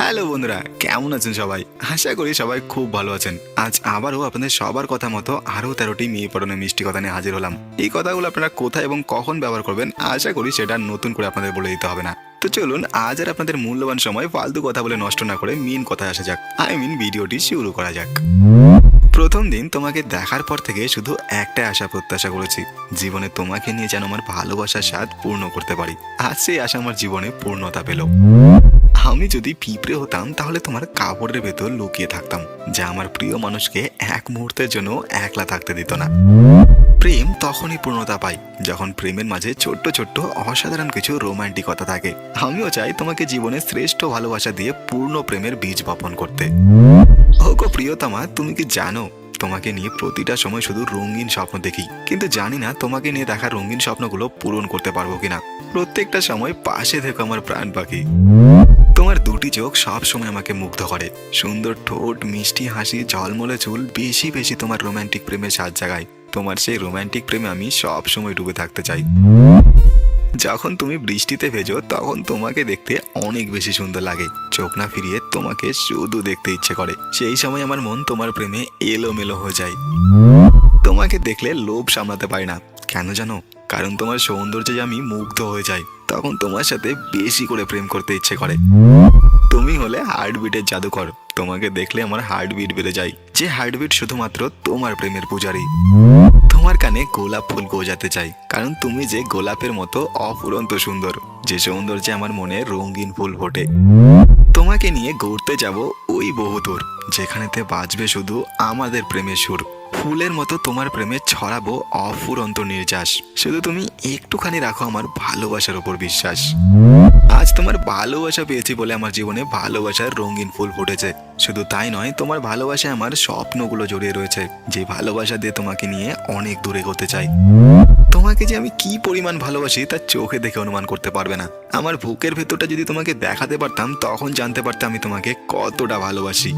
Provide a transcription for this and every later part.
Hello বন্ধুরা, কেমন আছেন সবাই? আশা করি সবাই খুব ভালো আছেন। আজ আবারও আপনাদের সবার কথা মতো আরও তেরোটি মেয়ে পড়ানো মিষ্টি কথা নিয়ে হাজির হলাম। এই কথাগুলো আপনারা কোথায় এবং কখন ব্যবহার করবেন, আশা করি সেটা নতুন করে আপনাদের বলে দিতে হবে না। তো চলুন, আজ আর আপনাদের মূল্যবান সময় ফালতু কথা বলে নষ্ট না করে মেন কথায় আসা যাক। আই মিন ভিডিওটি শুরু করা যাক। প্রথম দিন তোমাকে দেখার পর থেকে শুধু একটা আশা প্রত্যাশা করেছি, জীবনে তোমাকে নিয়ে যেন আমার ভালোবাসার স্বাদ পূর্ণ করতে পারি। আজ সেই আশা আমার জীবনে পূর্ণতা পেল। আমি যদি পিঁপড়ে হতাম, তাহলে তোমার কাপড়ের ভেতর লুকিয়ে থাকতাম, যা আমার প্রিয় মানুষকে এক মুহূর্তের জন্য একলা থাকতে দিত না। প্রেম তখনই পূর্ণতা পাই যখন প্রেমের মাঝে ছোট্ট ছোট্ট অসাধারণ কিছু রোমান্টিকতা থাকে। আমিও চাই তোমাকে জীবনে শ্রেষ্ঠ ভালোবাসা দিয়ে পূর্ণ প্রেমের বীজ বপন করতে। ওগো প্রিয়তমা, তুমি কি জানো, তোমাকে নিয়ে প্রতিটা সময় শুধু রঙিন স্বপ্ন দেখি, কিন্তু জানি না তোমাকে নিয়ে দেখা রঙিন স্বপ্নগুলো পূরণ করতে পারব কিনা। প্রত্যেকটা সময় পাশে থেকো আমার প্রাণ পাখি। চোখ সব সময় আমাকে মুগ্ধ করে। সুন্দর ঠোঁট, মিষ্টি হাসি, ঝলমলে চুল, বেশি বেশি তোমার রোমান্টিক প্রেমে সাজ জাগায় তোমার সেই রোমান্টিক প্রেমে আমি সব সময় ডুবে থাকতে চাই। যখন তুমি বৃষ্টিতে ভেজো, তখন তোমাকে দেখতে অনেক বেশি সুন্দর লাগে। চোখ না ফিরিয়ে তোমাকে শুধু দেখতে ইচ্ছে করে। সেই সময় আমার মন তোমার প্রেমে এলোমেলো হয়ে যায়। তোমাকে দেখলে লোভ সামলাতে পারি না। কেন জানো? কারণ তোমার সৌন্দর্যে আমি মুগ্ধ হয়ে যাই, তখন তোমার সাথে বেশি করে প্রেম করতে ইচ্ছে করে। তুমি হলে হার্টবিটের জাদুকর। তোমাকে দেখলে আমার হার্টবিট বেড়ে যায়। যে হার্টবিট শুধুমাত্র তোমার প্রেমের পূজারি তোমার কানে গোলাপ ফুল গোজাতে চাই। কারণ তুমি যে গোলাপের মতো অফুরন্ত সুন্দর। যে সৌন্দর্যে আমার মনে রঙিন ফুল ফোটে। তোমাকে নিয়ে ঘুরতে যাব ওই বহুদূর। যেখানেতে বাজবে শুধু আমাদের প্রেমের সুর। ফুলের মতো তোমার প্রেমে ছড়াবো অফুরন্ত নির্যাস। শুধু তুমি একটুখানি রাখো আমার ভালোবাসার ওপর বিশ্বাস। আজ তোমার ভালোবাসা পেয়েছি বলে আমার জীবনে ভালোবাসার রঙিন ফুল ফুটেছে। শুধু তাই নয়, তোমার ভালোবাসায় আমার স্বপ্নগুলো জড়িয়ে রয়েছে। যে ভালোবাসা দিয়ে তোমাকে নিয়ে অনেক দূরে করতে চাই। তোমাকে যে আমি কি পরিমাণ ভালোবাসি তা চোখে দেখে অনুমান করতে পারবে না। আমার বুকের ভেতরটা যদি তোমাকে দেখাতে পারতাম, তখন জানতে পারতাম আমি তোমাকে কতটা ভালোবাসি।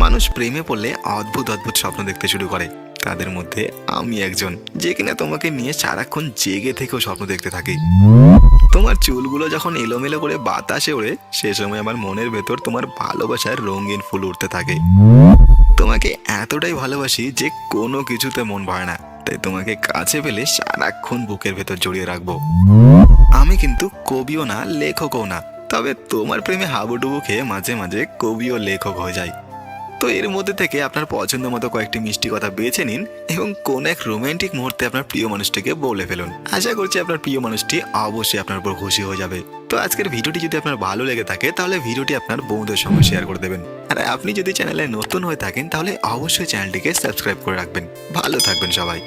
মানুষ প্রেমে পড়লে অদ্ভুত অদ্ভুত স্বপ্ন দেখতে শুরু করে। তাদের মধ্যে আমি একজন, যে কিনা তোমাকে নিয়ে সারাক্ষণ জেগে থেকেও স্বপ্ন দেখতে থাকি। তোমার চুলগুলো যখন এলোমেলো করে বাতাসে ওড়ে, সে সময় আমার মনের ভেতর তোমার ভালোবাসার রঙিন ফুল উঠতে থাকে। তোমাকে এতটাই ভালোবাসি যে কোনো কিছুতে মন ভয় না। তাই তোমাকে কাছে পেলে সারাক্ষণ বুকের ভেতর জড়িয়ে রাখব। আমি কিন্তু কবিও না, লেখকও না। তবে তোমার প্রেমে হাবুডুবু খেয়ে মাঝে মাঝে কবি ও লেখক হয়ে যায় তো এর মধ্যে থেকে আপনার পছন্দ মতো কয়েকটি মিষ্টি কথা বেছে নিন এবং কোন এক রোমান্টিক মুহূর্তে আপনার প্রিয় মানুষটিকে বলে ফেলুন। আশা করছি আপনার প্রিয় মানুষটি অবশ্যই আপনার উপর খুশি হয়ে যাবে। তো আজকের ভিডিওটি যদি আপনার ভালো লেগে থাকে, তাহলে ভিডিওটি আপনার বন্ধুদের সঙ্গে শেয়ার করে দেবেন। আর আপনি যদি চ্যানেলে নতুন হয়ে থাকেন, তাহলে অবশ্যই চ্যানেলটিকে সাবস্ক্রাইব করে রাখবেন। ভালো থাকবেন সবাই।